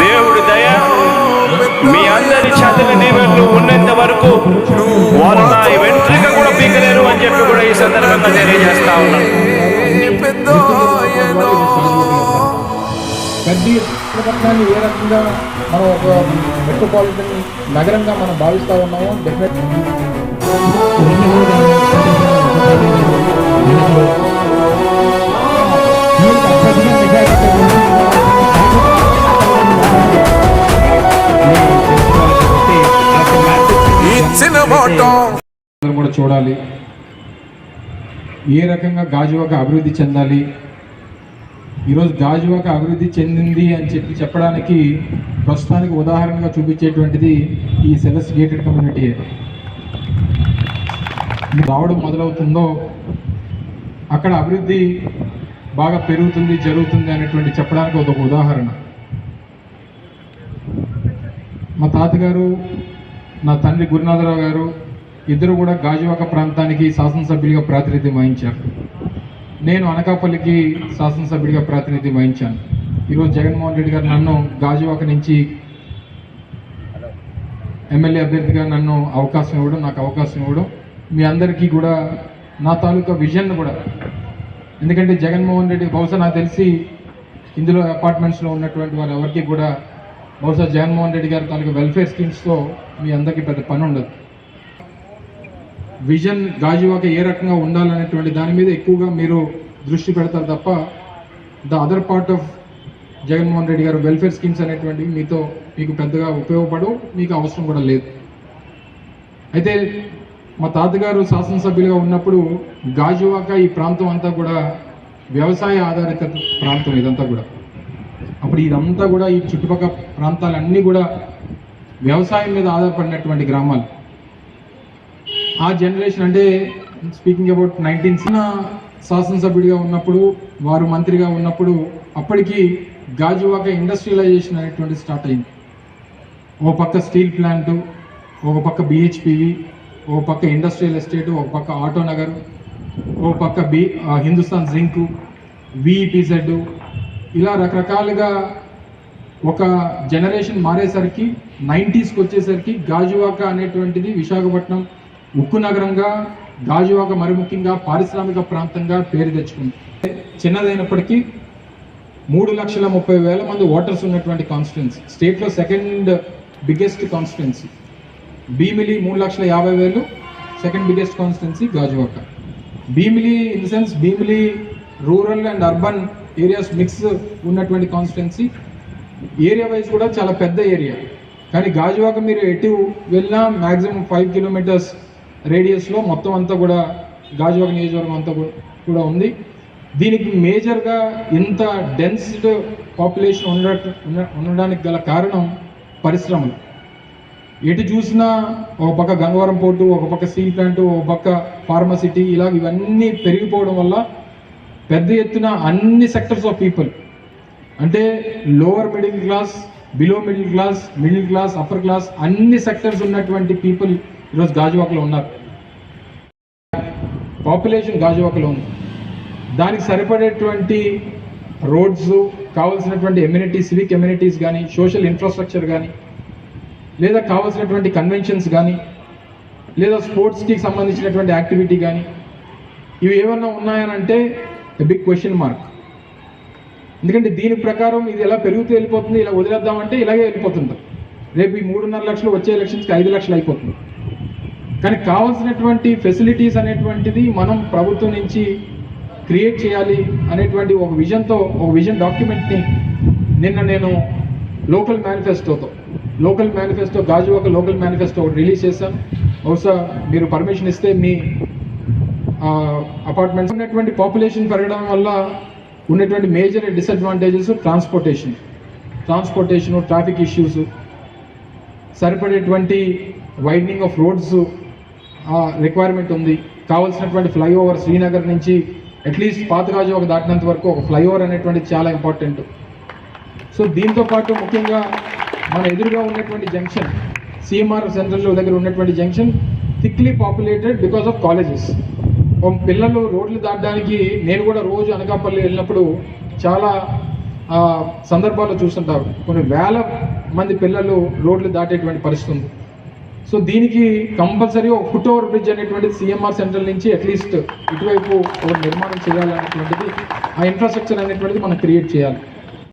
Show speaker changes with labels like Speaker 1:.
Speaker 1: దేవుడి దయ మీ అందరి చదివి దీవెనలు ఉన్నంత వరకు వారు నా వెంట్రిక కూడా పీకలేరు అని చెప్పి కూడా ఈ సందర్భంగా తెలియజేస్తా ఉన్నాను.
Speaker 2: గడ్డి పట్టణాన్ని ఏ రకంగా మనం ఒక మెట్రోపాలిటన్ నగరంగా మనం భావిస్తూ ఉన్నామో డెఫినెట్ కూడా చూడాలి. ఏ రకంగా గాజువాక అభివృద్ధి చెందాలి? ఈరోజు గాజువాక అభివృద్ధి చెందింది అని చెప్పి చెప్పడానికి ప్రస్తుతానికి ఉదాహరణగా చూపించేటువంటిది ఈ సెలస్ గేటెడ్ కమ్యూనిటీ. రావడం మొదలవుతుందో అక్కడ అభివృద్ధి బాగా పెరుగుతుంది జరుగుతుంది అనేటువంటి చెప్పడానికి ఒక ఉదాహరణ. మా తాతగారు నా తండ్రి గురునాథరావు గారు ఇద్దరు కూడా గాజువాక ప్రాంతానికి శాసనసభ్యులుగా ప్రాతినిధ్యం వహించారు. నేను అనకాపల్లికి శాసనసభ్యుడిగా ప్రాతినిధ్యం వహించాను. ఈరోజు జగన్మోహన్ రెడ్డి గారు నన్ను గాజువాక నుంచి ఎమ్మెల్యే అభ్యర్థిగా నన్ను అవకాశం ఇవ్వడం నాకు అవకాశం ఇవ్వడం మీ అందరికీ కూడా నా తాలూకా విజన్ కూడా. ఎందుకంటే జగన్మోహన్ రెడ్డి బహుశా నాకు తెలిసి ఇందులో అపార్ట్మెంట్స్లో ఉన్నటువంటి వారు ఎవరికి కూడా బహుశా జగన్మోహన్ రెడ్డి గారు తనకు వెల్ఫేర్ స్కీమ్స్తో మీ అందరికీ పెద్ద పని ఉండదు. విజన్ గాజువాక ఏ రకంగా ఉండాలనేటువంటి దాని మీద ఎక్కువగా మీరు దృష్టి పెడతారు తప్ప the other part of Jaganmohan Reddy garu welfare schemes అనేటువంటివి మీతో మీకు పెద్దగా ఉపయోగపడవు మీకు అవసరం కూడా లేదు. అయితే మా తాతగారు శాసనసభ్యులుగా ఉన్నప్పుడు గాజువాక ఈ ప్రాంతం అంతా కూడా వ్యవసాయ ఆధారిత ప్రాంతం ఇదంతా కూడా. అప్పుడు ఇదంతా కూడా ఈ చుట్టుపక్కల ప్రాంతాలన్నీ కూడా వ్యవసాయం మీద ఆధారపడినటువంటి గ్రామాలు. ఆ జనరేషన్ అంటే స్పీకింగ్ అబౌట్ నైన్టీన్ శాసనసభ్యుడిగా ఉన్నప్పుడు వారు మంత్రిగా ఉన్నప్పుడు అప్పటికి గాజువాక ఇండస్ట్రియలైజేషన్ అనేటువంటి స్టార్ట్ అయింది. ఓ పక్క స్టీల్ ప్లాంట్ ఒక పక్క బిహెచ్పివి ఓ పక్క ఇండస్ట్రియల్ ఎస్టేట్ ఒక పక్క ఆటో నగర్ ఓ పక్క బి హిందుస్థాన్ జింక్ విఈపిజెడ్ ఇలా రకరకాలుగా ఒక జనరేషన్ మారేసరికి నైంటీస్కి వచ్చేసరికి గాజువాక అనేటువంటిది విశాఖపట్నం ఉక్కు నగరంగా గాజువాక మరి ముఖ్యంగా పారిశ్రామిక ప్రాంతంగా పేరు తెచ్చుకుంది. చిన్నదైనప్పటికీ మూడు లక్షల ముప్పై వేల మంది ఓటర్స్ ఉన్నటువంటి కాన్స్టిట్యున్సీ స్టేట్లో సెకండ్ బిగ్గెస్ట్ కాన్స్టిట్యున్సీ భీమిలి మూడు లక్షల యాభై వేలు second biggest constituency Gajuwaka. Bheemili in the sense Bheemili rural and urban areas mix ఉన్నటువంటి కాన్స్టిట్యున్సీ ఏరియా వైజ్ కూడా చాలా పెద్ద ఏరియా కానీ గాజువాక మీరు ఎటు వెళ్ళినా మ్యాక్సిమం ఫైవ్ కిలోమీటర్స్ రేడియస్లో మొత్తం అంతా కూడా గాజువాక నియోజకవర్గం అంతా కూడా- ఉంది. దీనికి మేజర్గా ఇంత డెన్స్డ్ పాపులేషన్ ఉండ ఉండడానికి గల కారణం పరిశ్రమలు. ఎటు చూసినా ఒక పక్క గంగవరం పోర్టు ఒక పక్క స్టీల్ ప్లాంట్ ఒక పక్క ఫార్మసిటీ ఇలా ఇవన్నీ పెరిగిపోవడం వల్ల పెద్ద ఎత్తున అన్ని సెక్టర్స్ ఆఫ్ పీపుల్ అంటే lower middle class below middle class middle class upper class అన్ని సెక్టర్స్ ఉన్నటువంటి పీపుల్ ఈరోజు గాజువాకలో ఉన్నారు. పాపులేషన్ గాజువాకలో ఉంది. దానికి సరిపడేటువంటి రోడ్స్ కావాల్సినటువంటి ఎమ్యూనిటీస్ సివిక్ ఎమ్యూనిటీస్ కానీ సోషల్ ఇన్ఫ్రాస్ట్రక్చర్ కానీ లేదా కావాల్సినటువంటి కన్వెన్షన్స్ కానీ లేదా స్పోర్ట్స్కి సంబంధించినటువంటి యాక్టివిటీ కానీ ఇవి ఏమన్నా ఉన్నాయనంటే బిగ్ క్వశ్చన్ మార్క్ ఎందుకంటే దీని ప్రకారం ఇది ఎలా పెరుగుతూ వెళ్ళిపోతుంది ఇలా వదిలేద్దామంటే ఇలాగే వెళ్ళిపోతుంది. రేపు ఈ మూడున్నర లక్షలు వచ్చే ఎలక్షన్స్కి ఐదు లక్షలు అయిపోతుంది. కానీ కావాల్సినటువంటి ఫెసిలిటీస్ అనేటువంటిది మనం ప్రభుత్వం నుంచి క్రియేట్ చేయాలి అనేటువంటి ఒక విజన్తో ఒక విజన్ డాక్యుమెంట్ని నిన్న నేను local మేనిఫెస్టోతో local manifesto Gajuwaka local manifesto ఒకటి రిలీజ్ చేశాను. బహుశా మీరు పర్మిషన్ ఇస్తే మీ అపార్ట్మెంట్స్ ఉన్నటువంటి పాపులేషన్ పెరగడం వల్ల ఉన్నటువంటి major disadvantages transportation transportation traffic issues సరిపడేటువంటి widening of roads requirement ఉంది. కావాల్సినటువంటి ఫ్లైఓవర్ శ్రీనగర్ నుంచి అట్లీస్ట్ పాతగాజు ఒక దాటినంత వరకు ఒక ఫ్లైఓవర్ అనేటువంటిది చాలా ఇంపార్టెంట్ సో దీంతో పాటు ముఖ్యంగా మన ఎదురుగా ఉన్నటువంటి జంక్షన్ సిఎంఆర్ సెంట్రల్ దగ్గర ఉన్నటువంటి junction thickly populated because of colleges పిల్లలు రోడ్లు దాటడానికి నేను కూడా రోజు అనకాపల్లి వెళ్ళినప్పుడు చాలా సందర్భాల్లో చూస్తుంటారు. కొన్ని వేల మంది పిల్లలు రోడ్లు దాటేటువంటి పరిస్థితి ఉంది. సో దీనికి కంపల్సరీ ఒక ఫుట్ ఓవర్ బ్రిడ్జ్ అనేటువంటిది సిఎంఆర్ సెంట్రల్ నుంచి అట్లీస్ట్ ఇటువైపు ఒక నిర్మాణం చేయాలనేటువంటిది ఆ ఇన్ఫ్రాస్ట్రక్చర్ అనేటువంటిది మనం క్రియేట్ చేయాలి.